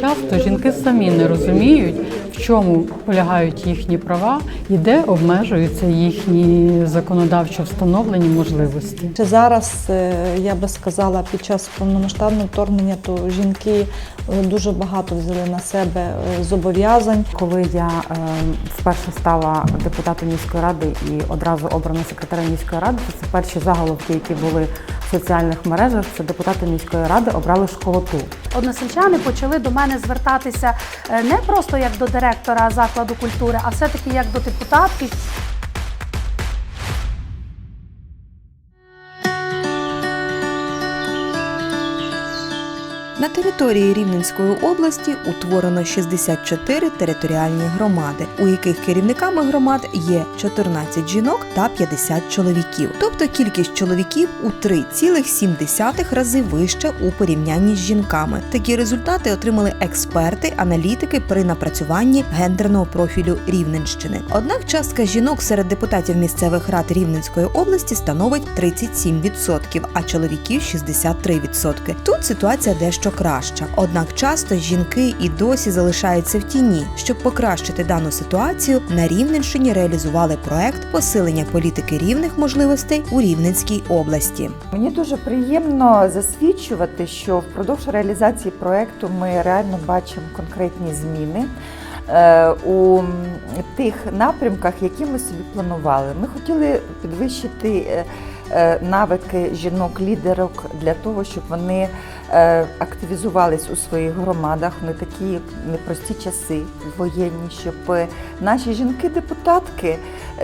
Часто жінки самі не розуміють, в чому полягають їхні права і де обмежуються їхні законодавчо встановлені можливості. Чи зараз е, я би сказала, під час повномасштабного вторгнення, то жінки е, дуже багато взяли на себе е, зобов'язань. Коли я вперше стала депутатом міської ради і одразу обрана секретарем міської ради, то це перші заголовки, які були в соціальних мережах. Це депутати міської ради обрали школоту. Односельчани почали до мене звертатися е, не просто як до директора закладу культури, а все-таки як до депутатки. На території Рівненської області утворено 64 територіальні громади, у яких керівниками громад є 14 жінок та 50 чоловіків. Тобто кількість чоловіків у 3,7 рази вища у порівнянні з жінками. Такі результати отримали експерти, аналітики при напрацюванні гендерного профілю Рівненщини. Однак частка жінок серед депутатів місцевих рад Рівненської області становить 37%, а чоловіків 63%. Тут ситуація дещо краща. Однак часто жінки і досі залишаються в тіні. Щоб покращити дану ситуацію, на Рівненщині реалізували проект посилення політики рівних можливостей у Рівненській області. Мені дуже приємно засвідчувати, що впродовж реалізації проекту ми реально бачимо конкретні зміни е, у тих напрямках, які ми собі планували. Ми хотіли підвищити е, навики жінок-лідерок для того, щоб вони е, активізувались у своїх громадах не такі непрості часи воєнні, щоб е, наші жінки-депутатки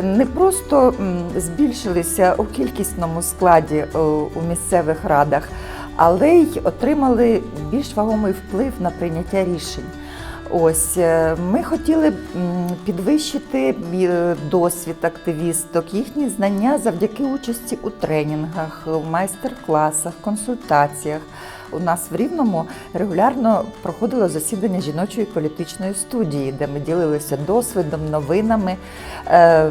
не просто збільшилися у кількісному складі е, у місцевих радах, але й отримали більш вагомий вплив на прийняття рішень. Ось е, ми хотіли підвищити е, досвід активісток, їхні знання завдяки участі у тренінгах, майстер-класах, консультаціях. У нас в Рівному регулярно проходило засідання жіночої політичної студії, де ми ділилися досвідом, новинами, е,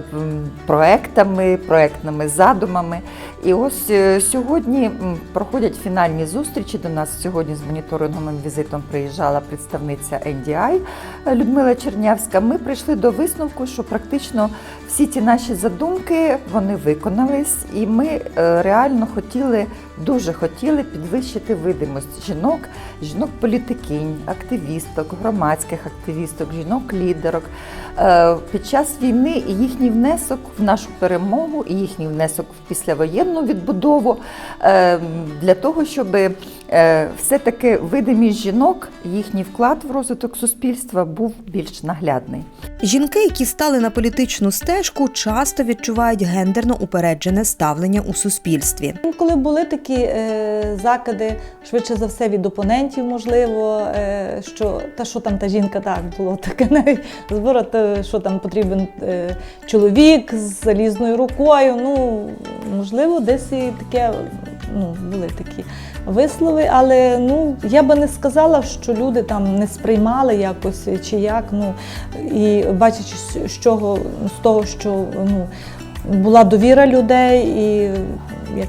проектами, проектними задумами. І ось е, сьогодні проходять фінальні зустрічі. До нас сьогодні з моніторинговим візитом приїжджала представниця NDI Людмила Чернявська. Ми прийшли до висновку, що практично всі ті наші задумки вони виконались, і ми е, реально хотіли, дуже хотіли підвищити видимость жінок, жінок-політикинь, активісток, громадських активісток, жінок-лідерок е, під час війни і їхній внесок в нашу перемогу, і їхній внесок в післявоєнну відбудову е, для того, щоб все-таки видимість жінок, їхній вклад в розвиток суспільства був більш наглядний. Жінки, які стали на політичну стежку, часто відчувають гендерно упереджене ставлення у суспільстві. Коли були такі е, закиди, швидше за все від опонентів, можливо, е, що та що там та жінка так було таке навіть збору, що там потрібен е, чоловік з залізною рукою. Ну можливо, десь і таке ну, були такі вислови, але ну я би не сказала, що люди там не сприймали якось чи як. Ну і бачачи з чого з того, що ну була довіра людей, і як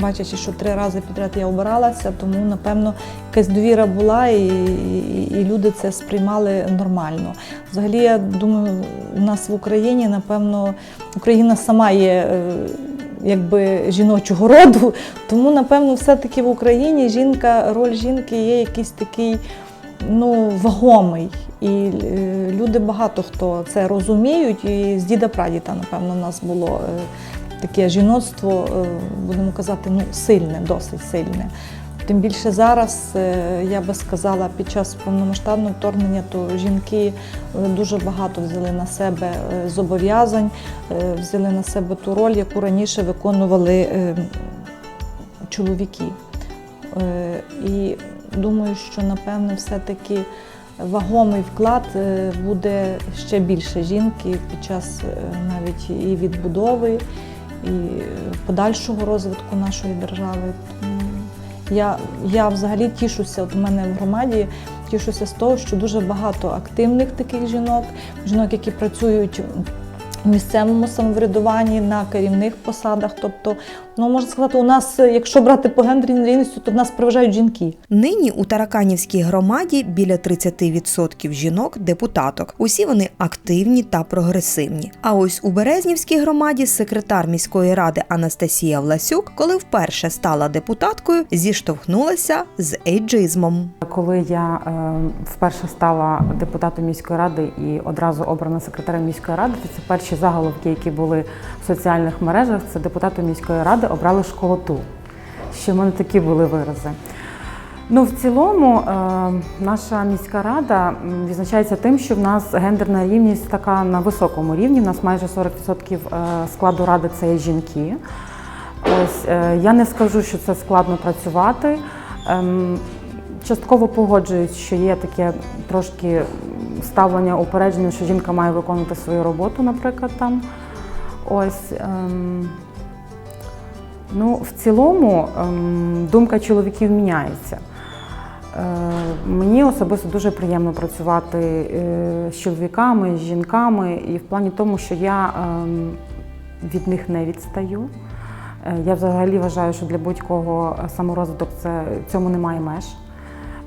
бачачи, що три рази підряд я обиралася, тому напевно якась довіра була, і, і, і люди це сприймали нормально. Взагалі, я думаю, у нас в Україні, напевно, Україна сама є. Якби жіночого роду, тому напевно, все-таки в Україні жінка, роль жінки є якийсь такий ну, вагомий. І е, люди багато хто це розуміють. І з діда прадіда, напевно, у нас було е, таке жіноцтво, е, будемо казати, ну, сильне, досить сильне. Тим більше зараз, е, я би сказала, під час повномасштабного вторгнення, то жінки е, дуже багато взяли на себе е, зобов'язань, взяли на себе ту роль, яку раніше виконували чоловіки. І думаю, що напевно все-таки вагомий вклад буде ще більше жінки під час навіть і відбудови, і подальшого розвитку нашої держави. Я, я взагалі тішуся, от у мене в громаді тішуся з того, що дуже багато активних таких жінок, жінок, які працюють місцевому самоврядуванні на керівних посадах. Тобто, ну можна сказати, у нас, якщо брати по гендерній рівності, то в нас переважають жінки. Нині у Тараканівській громаді біля 30% жінок-депутаток. Усі вони активні та прогресивні. А ось у Березнівській громаді секретар міської ради Анастасія Власюк, коли вперше стала депутаткою, зіштовхнулася з ейджизмом. Коли я е, вперше стала депутатом міської ради і одразу обрана секретарем міської ради, то це перші заголовки, які були в соціальних мережах. Це депутати міської ради обрали школоту. Ще в мене такі були вирази. Ну, в цілому, е, наша міська рада відзначається тим, що в нас гендерна рівність така на високому рівні. У нас майже 40% е, складу ради це є жінки. Ось е, я не скажу, що це складно працювати. Частково погоджуюсь, що є таке трошки ставлення упередження, що жінка має виконувати свою роботу, наприклад, там. Ось. Ем, ну, в цілому ем, думка чоловіків міняється. Е, мені особисто дуже приємно працювати е, з чоловіками, з жінками, і в плані тому, що я ем, від них не відстаю. Е, Я взагалі вважаю, що для будь-кого саморозвиток це цьому немає меж.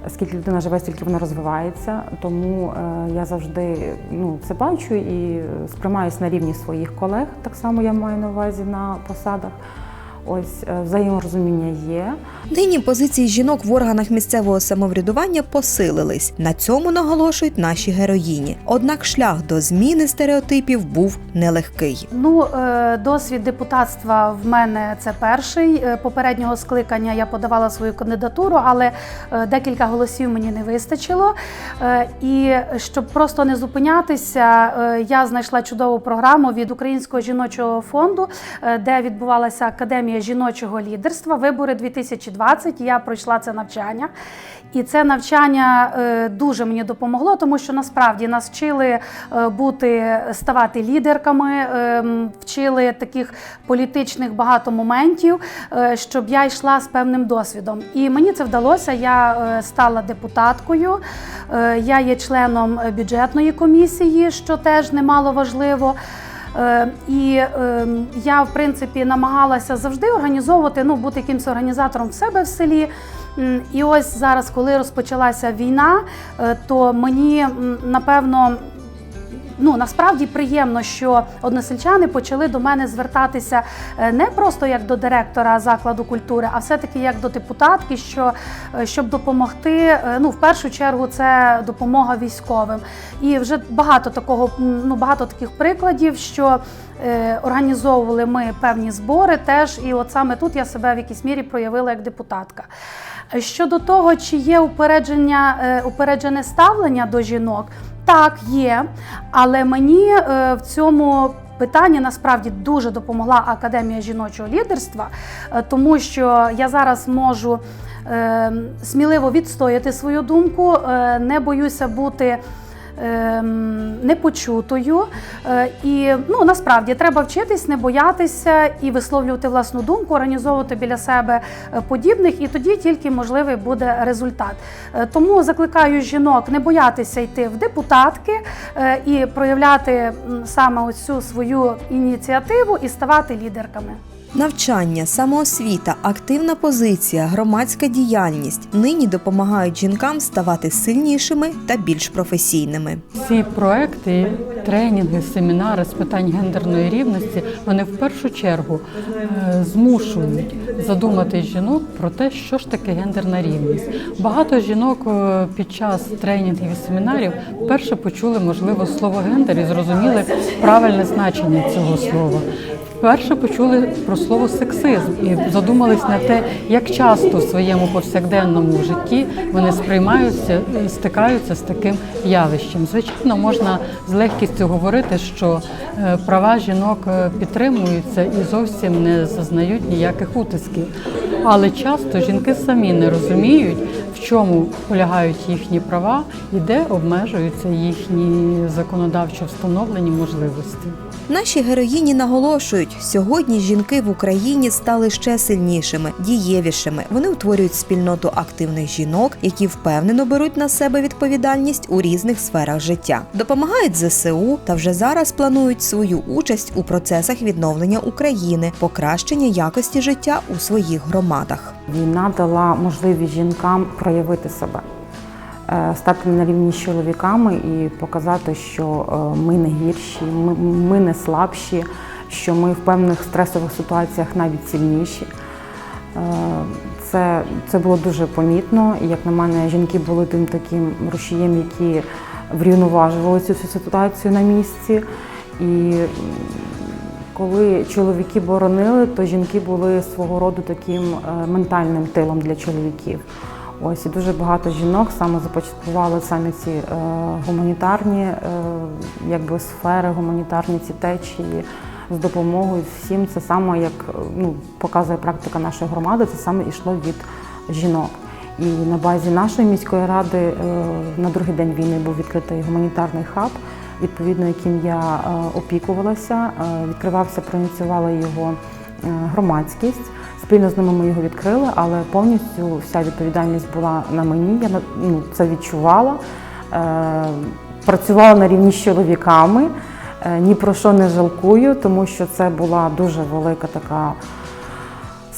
Скільки людина живе, стільки вона розвивається. Тому е, я завжди ну, це бачу і сприймаюся на рівні своїх колег. Так само я маю на увазі на посадах. Ось е, взаєморозуміння є. Нині позиції жінок в органах місцевого самоврядування посилились. На цьому наголошують наші героїні. Однак шлях до зміни стереотипів був нелегкий. Ну, е, досвід депутатства в мене це перший. Е, Попереднього скликання я подавала свою кандидатуру, але декілька голосів мені не вистачило. І щоб просто не зупинятися, я знайшла чудову програму від Українського жіночого фонду, де відбувалася академія жіночого лідерства. Вибори 2020. Я пройшла це навчання. І це навчання е, дуже мені допомогло, тому що насправді нас вчили е, бути, ставати лідерками, е, вчили таких політичних багато моментів, щоб я йшла з певним досвідом. І мені це вдалося. Я стала депутаткою, я є членом бюджетної комісії, що теж немало важливо. Е, І е, я, в принципі, намагалася завжди організовувати, ну, бути якимось організатором в себе в селі. І ось зараз, коли розпочалася війна, е, то мені напевно. Ну насправді приємно, що односельчани почали до мене звертатися е, не просто як до директора закладу культури, а все-таки як до депутатки, що е, щоб допомогти. е, Ну, в першу чергу, це допомога військовим. І вже багато такого, ну багато таких прикладів, що організовували ми певні збори теж. І от саме тут я себе в якійсь мірі проявила як депутатка. Щодо того, чи є упередження, упереджене ставлення до жінок, так є, але мені е, в цьому питанні насправді дуже допомогла Академія жіночого лідерства, е, тому що я зараз можу е, сміливо відстояти свою думку, е, не боюся бути. Ем, Непочутою Е, і ну насправді треба вчитись, не боятися і висловлювати власну думку, організовувати біля себе е, подібних, і тоді тільки можливий буде результат. Е, Тому закликаю жінок не боятися йти в депутатки і проявляти саме ось цю свою ініціативу і ставати лідерками. Навчання, самоосвіта, активна позиція, громадська діяльність нині допомагають жінкам ставати сильнішими та більш професійними. Ці проекти, тренінги, семінари з питань гендерної рівності, вони в першу чергу е, змушують задумати жінок про те, що ж таке гендерна рівність. Багато жінок е, під час тренінгів і семінарів вперше почули можливо слово гендер і зрозуміли правильне значення цього слова. Вперше почули про слово сексизм і задумались на те, як часто в своєму повсякденному житті вони сприймаються, е, стикаються з таким явищем. Звичайно, можна з легкістю говорити, що е, права жінок е, підтримуються і зовсім не зазнають ніяких утисків. Але часто жінки самі не розуміють, в чому полягають їхні права і де обмежуються їхні законодавчо встановлені можливості. Наші героїні наголошують, сьогодні жінки в Україні стали ще сильнішими, дієвішими. Вони утворюють спільноту активних жінок, які впевнено беруть на себе відповідальність у різних сферах життя, допомагають ЗСУ та вже зараз планують свою участь у процесах відновлення України, покращення якості життя у своїх громадах. Війна дала можливість жінкам проявити себе, стати на рівні з чоловіками і показати, що е, ми не гірші, ми, не слабші, що ми в певних стресових ситуаціях навіть сильніші. Е, Це, це було дуже помітно. Як на мене, жінки були тим таким рушієм, які врівноважували цю всю ситуацію на місці. І коли чоловіки боронили, то жінки були свого роду таким е, ментальним тилом для чоловіків. Ось і дуже багато жінок саме започаткували самі ці е, гуманітарні е, якби сфери, гуманітарні ці течії з допомогою всім. Це саме як е, ну, показує практика нашої громади, це саме йшло від жінок. І на базі нашої міської ради е, на другий день війни був відкритий гуманітарний хаб, відповідно яким я е, опікувалася. Е, Відкривався, проініціювала його е, громадськість. Спільно з ними ми його відкрили, але повністю вся відповідальність була на мені. Я ну, це відчувала. Е, Працювала на рівні з чоловіками. Е, Ні про що не жалкую, тому що це була дуже велика така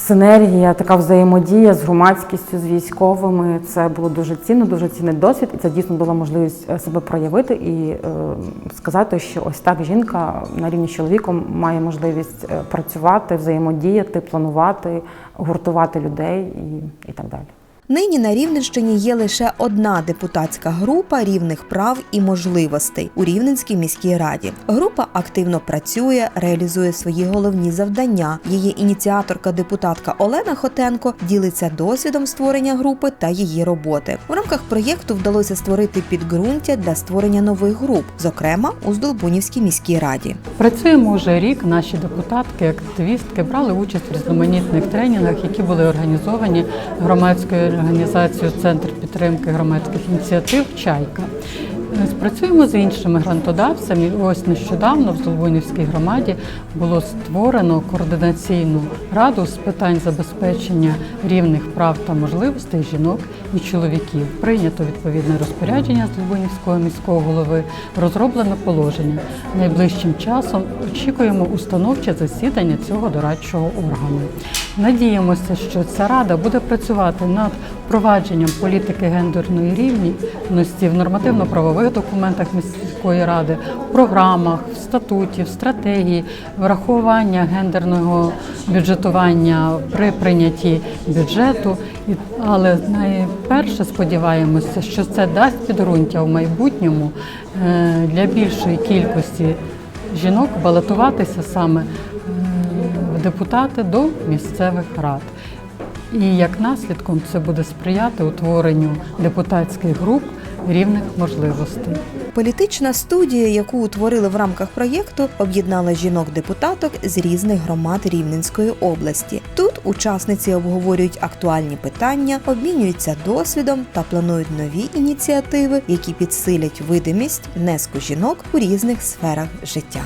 синергія, така взаємодія з громадськістю, з військовими. Це було дуже цінно, дуже цінний досвід, і це дійсно була можливість е, себе проявити і е, сказати, що ось так жінка на рівні з чоловіком має можливість е, працювати, взаємодіяти, планувати, гуртувати людей і, і так далі. Нині на Рівненщині є лише одна депутатська група рівних прав і можливостей у Рівненській міській раді. Група активно працює, реалізує свої головні завдання. Її ініціаторка, депутатка Олена Хотенко, ділиться досвідом створення групи та її роботи. У рамках проєкту вдалося створити підґрунтя для створення нових груп, зокрема у Здолбунівській міській раді. Працюємо вже рік. Наші депутатки, активістки брали участь в різноманітних тренінгах, які були організовані громадською організацією Центр підтримки громадських ініціатив Чайка. Е, Спрацюємо з іншими грантодавцями. Ось нещодавно в Золбунівській громаді було створено координаційну раду з питань забезпечення рівних прав та можливостей жінок і чоловіків. Прийнято відповідне розпорядження з Золбунівського міського голови, розроблено положення. Найближчим часом очікуємо установче засідання цього дорадчого органу. Надіємося, що ця рада буде працювати над впровадженням політики гендерної рівності в нормативно-правових документах міської ради, в програмах, в статуті, в стратегії, врахування гендерного бюджетування при прийнятті бюджету. Але найперше сподіваємося, що це дасть підґрунтя в майбутньому е, для більшої кількості жінок балотуватися саме е, в депутати до місцевих рад. І як наслідком це буде сприяти утворенню депутатських груп рівних можливостей. Політична студія, яку утворили в рамках проєкту, об'єднала жінок-депутаток з різних громад Рівненської області. Тут учасниці обговорюють актуальні питання, обмінюються досвідом та планують нові ініціативи, які підсилять видимість внеску жінок у різних сферах життя.